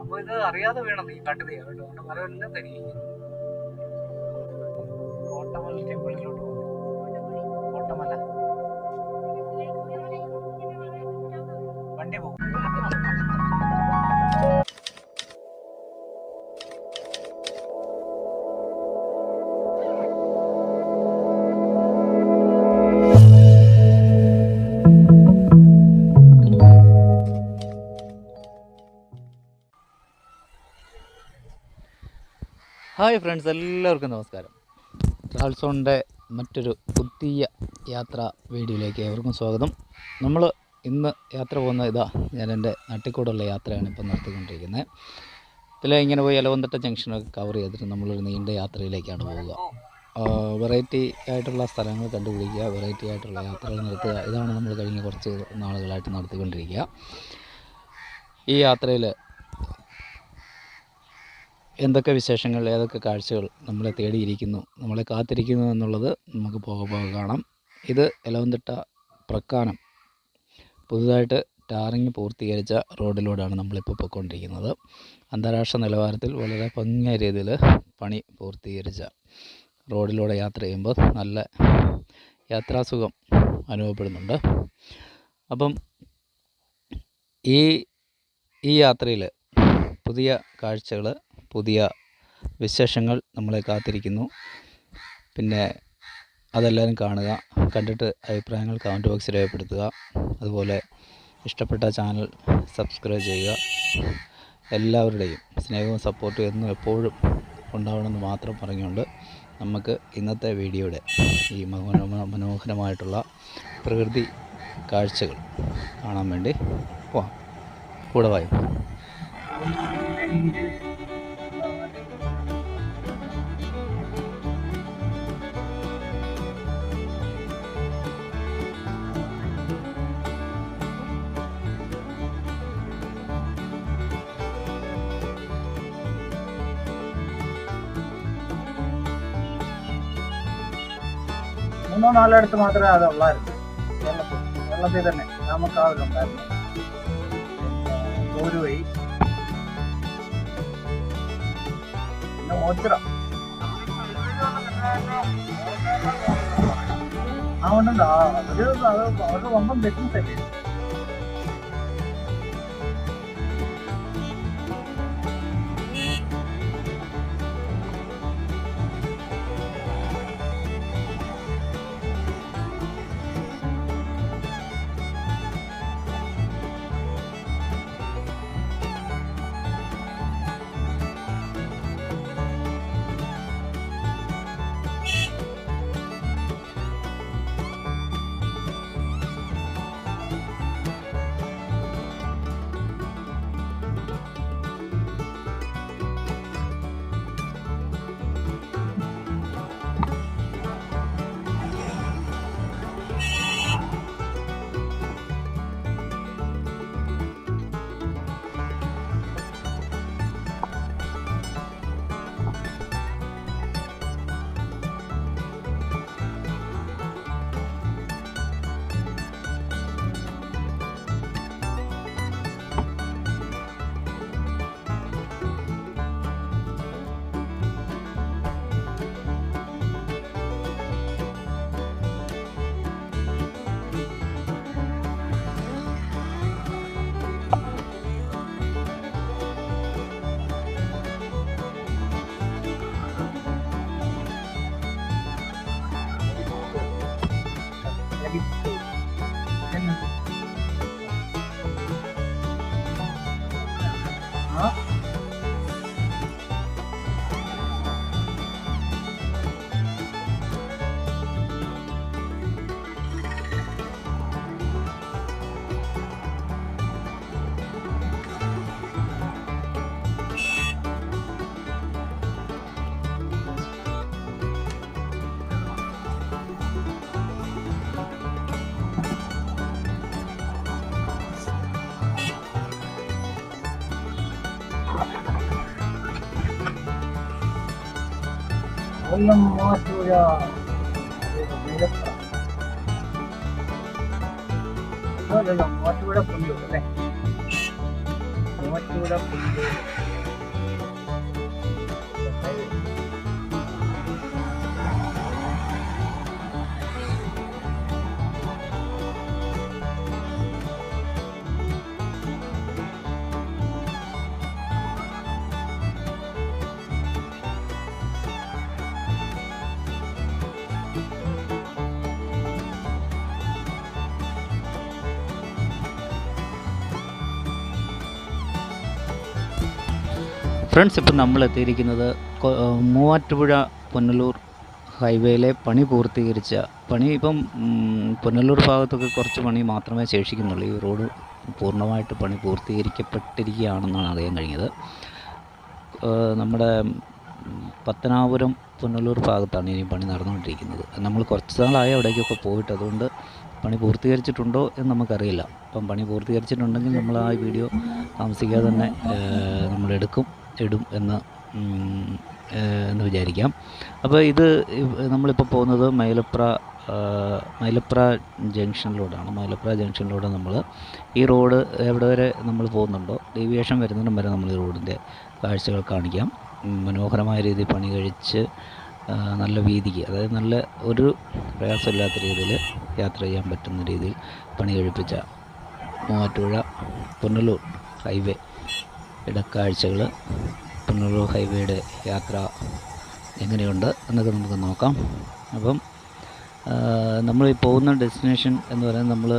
അപ്പൊ ഇത് അറിയാതെ വേണം ഈ കേട്ടോ. അതുകൊണ്ട് മരമെല്ലാം കരിയും കോട്ടമല ടെമ്പിളിലോട്ട് പോകും കോട്ടമല. വണ്ടി പോകും. ഹായ് ഫ്രണ്ട്സ് എല്ലാവർക്കും നമസ്കാരം. ട്രാവൽസോണിന്റെ മറ്റൊരു പുതിയ യാത്രാ വീഡിയോയിലേക്ക് ഏവർക്കും സ്വാഗതം. നമ്മൾ ഇന്ന് യാത്ര പോകുന്ന ഇതാ ഞാൻ എന്റെ നാട്ടിൽക്കൂടുള്ള യാത്രയാണ് ഇപ്പോൾ നടത്തിക്കൊണ്ടിരിക്കുന്നത്. ഇതിൽ ഇങ്ങനെ പോയി എലവന്തട്ട ജംഗ്ഷനൊക്കെ കവർ ചെയ്തിട്ട് നമ്മളൊരു നീണ്ട യാത്രയിലേക്കാണ് പോവുക. വെറൈറ്റി ആയിട്ടുള്ള സ്ഥലങ്ങൾ കണ്ടുപിടിക്കുക വെറൈറ്റി ആയിട്ടുള്ള യാത്രകൾ നടത്തുക. ഇതാണ് നമ്മൾ കഴിഞ്ഞ കുറച്ച് നാളുകളായിട്ട് നടത്തിക്കൊണ്ടിരിക്കുക. ഈ യാത്രയിൽ എന്തൊക്കെ വിശേഷങ്ങൾ ഏതൊക്കെ കാഴ്ചകൾ നമ്മളെ തേടിയിരിക്കുന്നു നമ്മളെ കാത്തിരിക്കുന്നു എന്നുള്ളത് നമുക്ക് പോകെ പോകെ കാണാം. ഇത് എലവന്തിട്ട പ്രക്കാനം. പുതുതായിട്ട് ടാറിങ് പൂർത്തീകരിച്ച റോഡിലൂടെയാണ് നമ്മളിപ്പോൾ പോയിക്കൊണ്ടിരിക്കുന്നത്. അന്താരാഷ്ട്ര നിലവാരത്തിൽ വളരെ ഭംഗിയായ രീതിയിൽ പണി പൂർത്തീകരിച്ച റോഡിലൂടെ യാത്ര ചെയ്യുമ്പോൾ നല്ല യാത്രാസുഖം അനുഭവപ്പെടുന്നുണ്ട്. അപ്പം ഈ ഈ യാത്രയിൽ പുതിയ കാഴ്ചകൾ പുതിയ വിശേഷങ്ങൾ നമ്മളെ കാത്തിരിക്കുന്നു. പിന്നെ അതെല്ലാവരും കാണുക കണ്ടിട്ട് അഭിപ്രായങ്ങൾ കമന്റ് ബോക്സിൽ രേഖപ്പെടുത്തുക. അതുപോലെ ഇഷ്ടപ്പെട്ട ചാനൽ സബ്സ്ക്രൈബ് ചെയ്യുക. എല്ലാവരുടെയും സ്നേഹവും സപ്പോർട്ടും എന്നും എപ്പോഴും ഉണ്ടാവണമെന്ന് മാത്രം പറഞ്ഞുകൊണ്ട് നമുക്ക് ഇന്നത്തെ വീഡിയോയുടെ ഈ മനോഹര മനോഹരമായിട്ടുള്ള പ്രകൃതി കാഴ്ചകൾ കാണാൻ വേണ്ടി പോവാം. കൂടെ വായും? മൂന്നോ നാലോ അടുത്ത് മാത്രമേ അത് ഉള്ളായിരുന്നു. വെള്ളത്തിൽ വെള്ളത്തിൽ തന്നെ രാമക്കാവിലുണ്ടായിരുന്നു ഗൗരുവഴി പിന്നെ മോച്ചിറ ആ ഉണ്ടല്ലോ. ആ ഒരു അത് അവരുടെ വമ്പം ബിസിനസ് കൊല്ലം മൂവാറ്റുപുഴ അല്ലല്ലോ മൂവാറ്റുപുഴ പുല്ലൂർ അല്ലേ മൂവാറ്റുപുഴ പുനലൂർ ഫ്രണ്ട്സ് ഇപ്പം നമ്മൾ എത്തിയിരിക്കുന്നത് മൂവാറ്റുപുഴ പുനലൂർ ഹൈവേയിലെ പണി പൂർത്തീകരിച്ച പണി. ഇപ്പം പുനലൂർ ഭാഗത്തൊക്കെ കുറച്ച് പണി മാത്രമേ ശേഷിക്കുന്നുള്ളൂ. ഈ റോഡ് പൂർണമായിട്ട് പണി പൂർത്തീകരിക്കപ്പെട്ടിരിക്കുകയാണെന്നാണ് അറിയാൻ കഴിഞ്ഞത്. നമ്മുടെ പത്തനാപുരം പുനലൂർ ഭാഗത്താണ് ഇനി പണി നടന്നുകൊണ്ടിരിക്കുന്നത്. നമ്മൾ കുറച്ച് നാളായി അവിടേക്കൊക്കെ പോയിട്ട് അതുകൊണ്ട് പണി പൂർത്തീകരിച്ചിട്ടുണ്ടോ എന്ന് നമുക്കറിയില്ല. അപ്പം പണി പൂർത്തീകരിച്ചിട്ടുണ്ടെങ്കിൽ നമ്മൾ ആ വീഡിയോ താമസിക്കാതെ തന്നെ നമ്മളെടുക്കും ഇടും എന്ന് എന്ന് വിചാരിക്കാം. അപ്പോൾ ഇത് നമ്മളിപ്പോൾ പോകുന്നത് മൈലപ്ര മൈലപ്ര ജംഗ്ഷനിലൂടെയാണ്. മൈലപ്ര ജംഗ്ഷനിലൂടെ നമ്മൾ ഈ റോഡ് എവിടെ വരെ നമ്മൾ പോകുന്നുണ്ടോ ഡീവിയേഷൻ വരുന്നിടം വരെ നമ്മൾ ഈ റോഡിന്റെ കാഴ്ചകൾ കാണിക്കാം. മനോഹരമായ രീതിയിൽ പണി കഴിച്ച് നല്ല വീതിക്ക് അതായത് നല്ല ഒരു പ്രയാസമില്ലാത്ത രീതിയിൽ യാത്ര ചെയ്യാൻ പറ്റുന്ന രീതിയിൽ പണി കഴിപ്പിച്ച മൂവാറ്റുപുഴ പുനലൂർ ഹൈവേ. ഇടക്കാഴ്ചകൾ പുനലൂർ ഹൈവേയുടെ യാത്ര എങ്ങനെയുണ്ട് എന്നൊക്കെ നമുക്ക് നോക്കാം. അപ്പം നമ്മൾ ഈ പോകുന്ന ഡെസ്റ്റിനേഷൻ എന്ന് പറയുന്നത് നമ്മൾ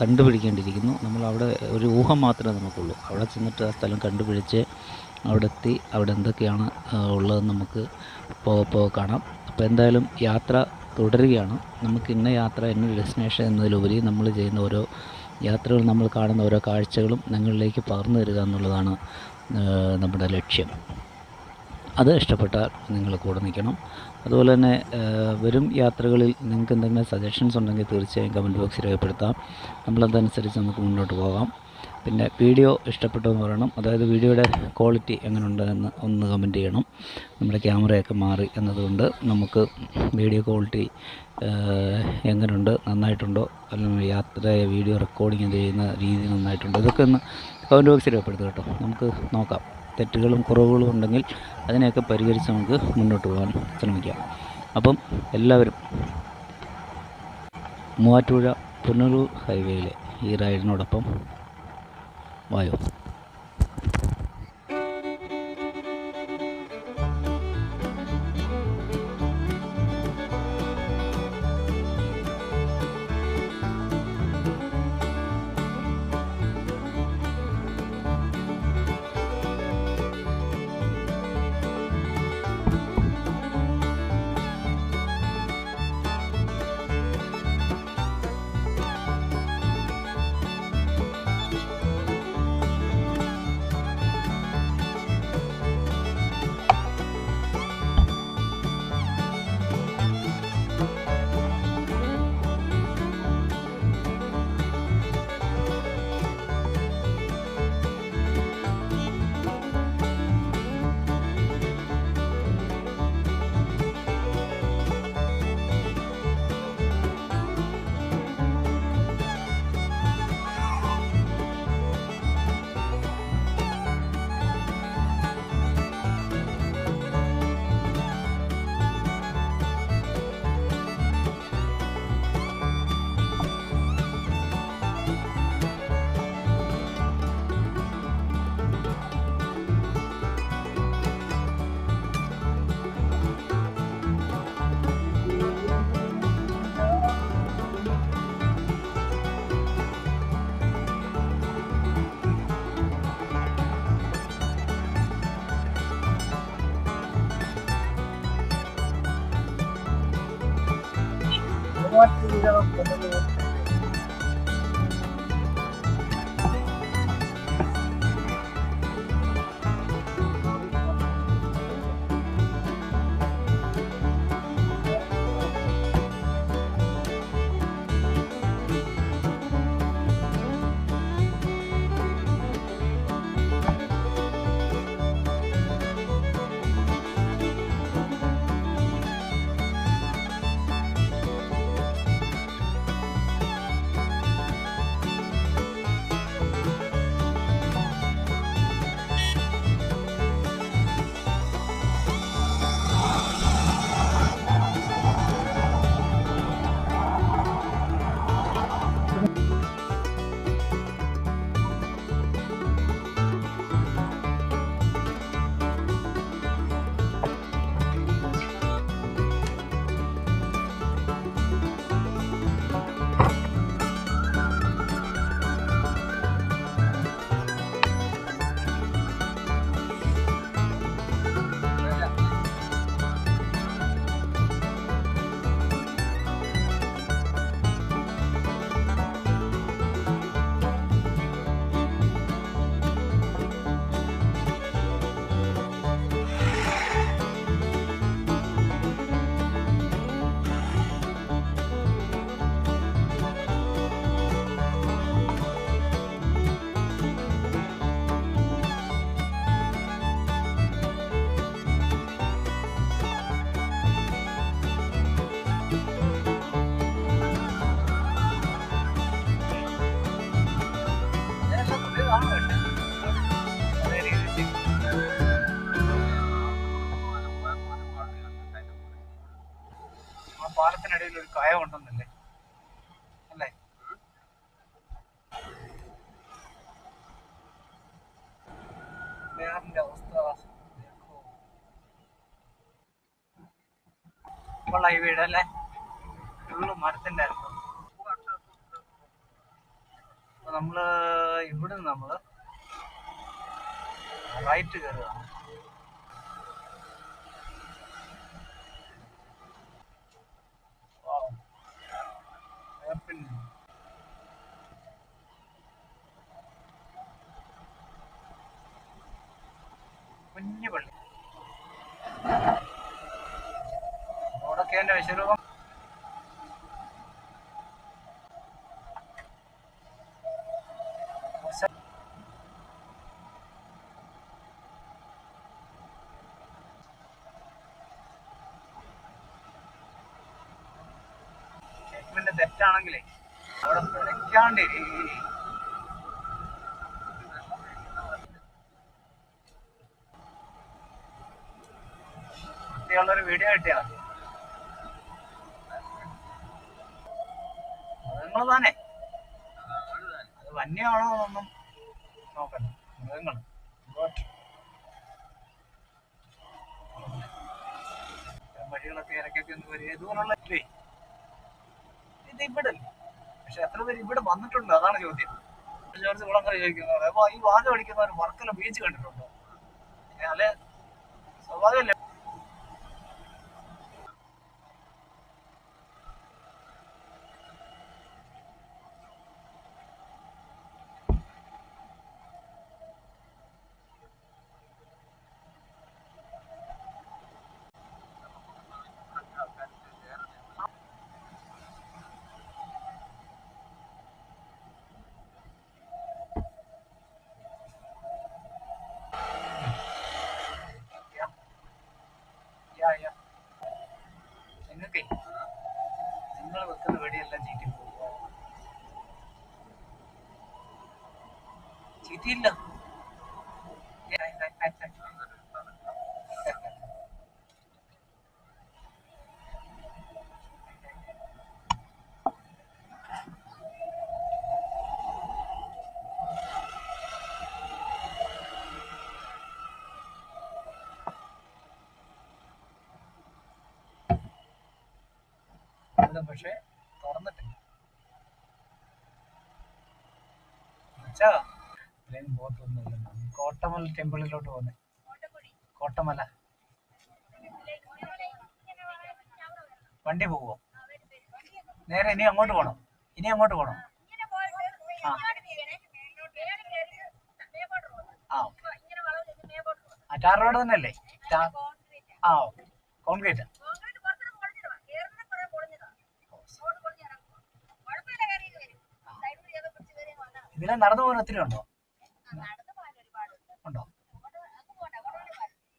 കണ്ടുപിടിക്കേണ്ടിയിരിക്കുന്നു. നമ്മൾ അവിടെ ഒരു ഊഹം മാത്രമേ നമുക്കുള്ളൂ. അവിടെ ചെന്നിട്ട് ആ സ്ഥലം കണ്ടുപിടിച്ച് അവിടെ എത്തി അവിടെ എന്തൊക്കെയാണ് ഉള്ളതെന്ന് നമുക്ക് പോകപ്പോ കാണാം. അപ്പോൾ എന്തായാലും യാത്ര തുടരുകയാണ്. നമുക്ക് ഇന്ന യാത്ര ഇന്ന ഡെസ്റ്റിനേഷൻ എന്നതിലുപരി നമ്മൾ ചെയ്യുന്ന ഓരോ യാത്രകൾ നമ്മൾ കാണുന്ന ഓരോ കാഴ്ചകളും നിങ്ങളിലേക്ക് പകർന്നു തരിക എന്നുള്ളതാണ് നമ്മുടെ ലക്ഷ്യം. അത് ഇഷ്ടപ്പെട്ടാൽ നിങ്ങൾ കൂടെ നിൽക്കണം. അതുപോലെ തന്നെ വരും യാത്രകളിൽ നിങ്ങൾക്ക് എന്തെങ്കിലും സജഷൻസ് ഉണ്ടെങ്കിൽ തീർച്ചയായും കമന്റ് ബോക്സിൽ രേഖപ്പെടുത്താം. നമ്മളതനുസരിച്ച് നമുക്ക് മുന്നോട്ട് പോകാം. പിന്നെ വീഡിയോ ഇഷ്ടപ്പെട്ടു എന്ന് പറയണം. അതായത് വീഡിയോയുടെ ക്വാളിറ്റി എങ്ങനെയുണ്ട് എന്ന് ഒന്ന് കമന്റ് ചെയ്യണം. നമ്മുടെ ക്യാമറയൊക്കെ മാറി എന്നതുകൊണ്ട് നമുക്ക് വീഡിയോ ക്വാളിറ്റി എങ്ങനെയുണ്ട് നന്നായിട്ടുണ്ടോ അല്ലെങ്കിൽ യാത്ര വീഡിയോ റെക്കോർഡിങ് ചെയ്യുന്ന രീതി നന്നായിട്ടുണ്ടോ ഇതൊക്കെ ഒന്ന് കമന്റ് ബോക്സിൽ രേഖപ്പെടുത്തുക കേട്ടോ. നമുക്ക് നോക്കാം. തെറ്റുകളും കുറവുകളും ഉണ്ടെങ്കിൽ അതിനെയൊക്കെ പരിഹരിച്ച് നമുക്ക് മുന്നോട്ട് പോകാൻ ശ്രമിക്കാം. അപ്പം എല്ലാവരും മൂവാറ്റുപുഴ പുനലൂർ ഹൈവേയിലെ ഈ റൈഡിനോടൊപ്പം വായോ മൂവാറ്റുപുഴ പുനലൂർ ഇടയിൽ ഇപ്പോൾ ഈ വീട് അല്ലേ? ഫുള്ള് മരത്തിന്റെ ആയിരുന്നു അപ്പൊ നമ്മൾ ഇവിടെ നമ്മൾ റൈറ്റ് കയറുക പിന്നെ കുഞ്ഞു പള്ളി. എന്റെ വിശ്വരൂപം. തെറ്റാണെങ്കിലേ അവിടെ പിഴയ്ക്കാണ്ടിരി വഴികളൊക്കെ ഇറക്കൊക്കെ ഒന്ന് വരിക. ഇതുപോലുള്ള ഇല്ലേ? ഇത് ഇവിടെ പക്ഷെ എത്ര പേര് ഇവിടെ വന്നിട്ടുണ്ട്? അതാണ് ചോദ്യം. ജോർജ് കുളങ്ങര ചോദിക്കുന്നത്. അപ്പൊ ഈ വാദം അടിക്കുന്നവർ വർക്കല ബീച്ച് കണ്ടിട്ടുണ്ടോ? അല്ലെ? സ്വാഭാവികമല്ലേ? ചീറ്റിയില്ല യാ, യാ, യാ, യാ. ഇവിടെ പക്ഷെ തുറന്നിട്ടില്ല അച്ഛാ ഇതിലേം പോകത്തൊന്നുമില്ല കോട്ടമൽ ടെമ്പിളിലോട്ട് പോന്നെ. കോട്ടമല. വണ്ടി പോവോ? നേരെ ഇനി അങ്ങോട്ട് പോണോ? ഇനി അങ്ങോട്ട് പോണോ? ആ. ആ. ടാർ റോഡ് തന്നെ അല്ലേ ആ കോൺക്രീറ്റ്. ഇതിലെ നടന്നു പോകാൻ ഒത്തിരി ഉണ്ടോ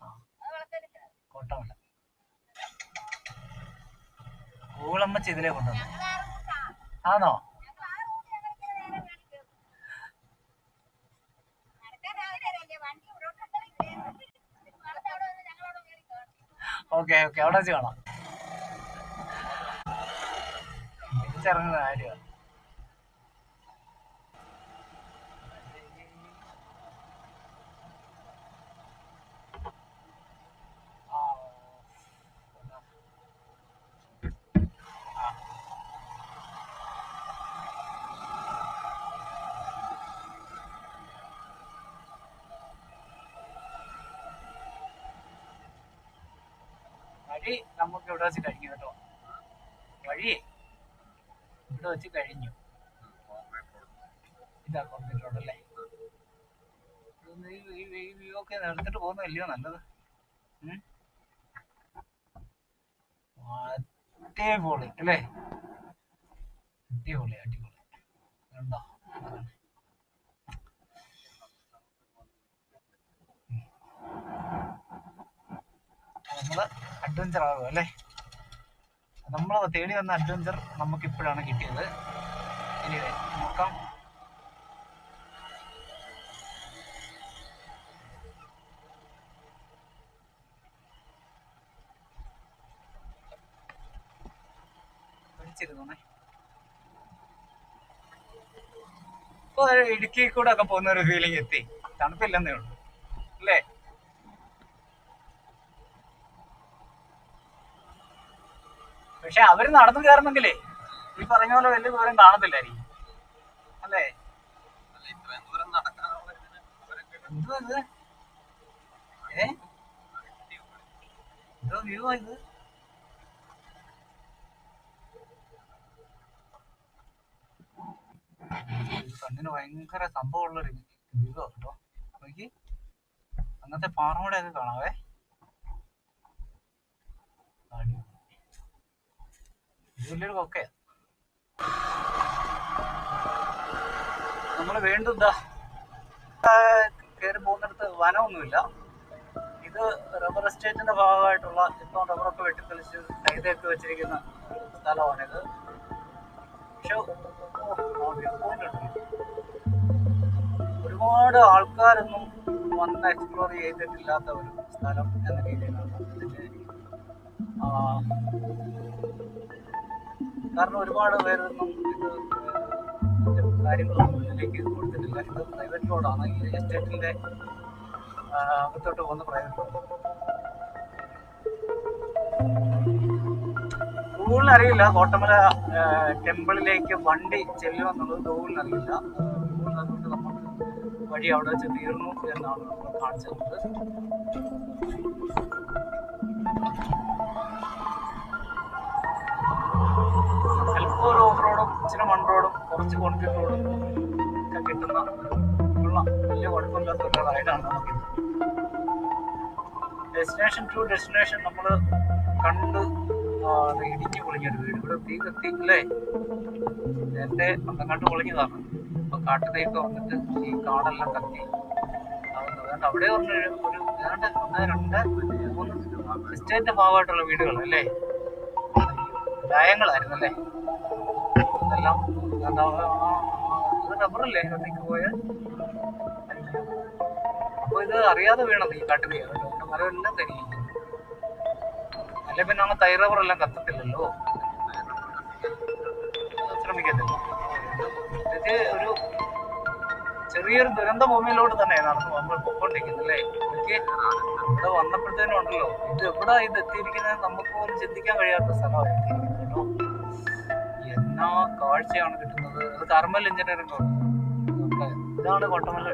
ആ കോട്ടമല കൂളമ്മച്ച് ഇതിലേ കൊണ്ടുവന്നു. ആണോ ഓക്കെ ഓക്കെ അവിടെ വെച്ച് കാണാം. തിരിച്ചിറങ്ങുന്ന കാര്യമാണ്. വഴി നമുക്ക് ഇവിടെ വെച്ച് കഴിഞ്ഞു കേട്ടോ. വഴി ഇവിടെ വെച്ച് കഴിഞ്ഞു. ഇതാ കോൺക്രീറ്റ് റോഡ് ഈ- വ്യൂ ഒക്കെ എടുത്തിട്ട് പോകുന്നതല്ലയോ നല്ലത്? അടിപൊളി അല്ലേ? അടിപൊളി അടിപൊളി. കണ്ടോ. നമ്മൾ അഡ്വഞ്ചർ ആകും അല്ലേ? നമ്മൾ തേടി വന്ന അഡ്വഞ്ചർ നമുക്ക് ഇപ്പോഴാണ് കിട്ടിയത്. ഇനി നോക്കാം. ഇടുക്കി കൂടെ ഒക്കെ പോകുന്ന ഒരു ഫീലിംഗ് എത്തി. തണുപ്പില്ലെന്നേ ഉള്ളൂ. അല്ലേ? പക്ഷെ അവർ നടന്നു കയറണമെങ്കിലേ ഈ പറഞ്ഞ പോലെ വലിയ ദൂരം കാണത്തില്ലായിരിക്കും. അല്ലേ? എന്തോ ഇത്? ഏ? എന്തോ വ്യൂ ഇത്? കണ്ണിന് ഭയങ്കര സംഭവമുള്ളൊരു വ്യൂ കേട്ടോ. നോക്കി. അങ്ങനത്തെ പാറമൂടെ ഒക്കെ കാണാവേ. അടിപൊളി. വലിയൊരു കൊക്കയാ നമ്മൾ വീണ്ടും കയറി പോകുന്നിടത്ത് വനമൊന്നുമില്ല. ഇത് റബ്ബർ എസ്റ്റേറ്റിന്റെ ഭാഗമായിട്ടുള്ള ഇപ്പം റബ്ബറൊക്കെ വെട്ടിത്തെളിച്ച് കൈതയൊക്കെ വെച്ചിരിക്കുന്ന സ്ഥലമാണിത് പക്ഷെ ഒരുപാട് ആൾക്കാരൊന്നും വന്ന് എക്സ്പ്ലോർ ചെയ്തിട്ടില്ലാത്ത ഒരു സ്ഥലം എന്ന രീതിയിലാണ് കാരണം ഒരുപാട് പേരൊന്നും ഇത് കാര്യങ്ങളൊന്നും മുന്നിലേക്ക് കൊടുത്തിട്ടില്ല. ഇത് പ്രൈവറ്റ് റോഡാണ് ഈ എസ്റ്റേറ്റിന്റെ ആ, അകത്തോട്ട് പോകുന്ന പ്രൈവറ്റ് റോഡ് കോട്ടമല ടെമ്പിളിലേക്ക് വണ്ടി ചെല്ലുമെന്നുള്ളത് ഗൂഗിളിന് അറിയില്ല. ഗൂഗിളിന് അതുകൊണ്ട് നമുക്ക് വഴി അവിടെ വെച്ച് തീർന്നു എന്നാണ് നമ്മൾ കാണിച്ചത് ഇച്ചിരി മൺറോഡും കുറച്ച് കോൺക്രീറ്റ് റോഡും ഒക്കെ കിട്ടുന്ന ഉള്ള വലിയ കുഴപ്പമില്ലാത്ത ഒരു റൈഡാണ് നമുക്ക് ഡെസ്റ്റിനേഷൻ ടു ഡെസ്റ്റിനേഷൻ നമ്മൾ കണ്ട് ഇടിഞ്ഞു പൊളിഞ്ഞൊരു വീട്. ഇവിടെ തീ കത്തിയില്ലേ നേരത്തെ പന്തങ്ങാട്ട് പൊളിഞ്ഞതാണ്. അപ്പൊ കാട്ടുതീക്ക് വന്നിട്ട് ഈ കാടെല്ലാം കത്തി. അതുകൊണ്ട് അവിടെ പറഞ്ഞൊരു ഒരു ഏതാണ്ട് ഒന്ന് രണ്ട് മൂന്ന് എസ്റ്റേറ്റ് ഭാഗമായിട്ടുള്ള വീടുകൾ അല്ലേ ലയങ്ങളായിരുന്നു അല്ലേ റബ്ബറല്ലേ അതിലേക്ക് പോയത് അപ്പൊ ഇത് അറിയാതെ വീണത് ഈ കാട്ടിൽ അതുകൊണ്ട് മരമെല്ലാം കരിയും അല്ലെ പിന്നെ അങ്ങ് തൈ റബ്ബറെല്ലാം കത്തത്തില്ലല്ലോ? ശ്രമിക്കത്തില്ല ഇത് ഒരു ചെറിയൊരു ദുരന്ത ഭൂമിയിലോട്ട് തന്നെ നടന്നു നമ്മൾ പൊക്കോണ്ടിരിക്കുന്നത് അല്ലേ? എനിക്ക് ഇവിടെ വന്നപ്പോഴത്തേനും ഉണ്ടല്ലോ. ഇത് എവിടെ ഇത് എത്തിയിരിക്കുന്നത്? നമുക്ക് പോലും ചിന്തിക്കാൻ കഴിയാത്ത സ്ഥലമാണ് എന്നാ കാഴ്ചയാണ് കിട്ടുന്നത്. അത് കർമ്മൽ എഞ്ചിനീയറിംഗ് ഇതാണ് കോട്ടമല്ല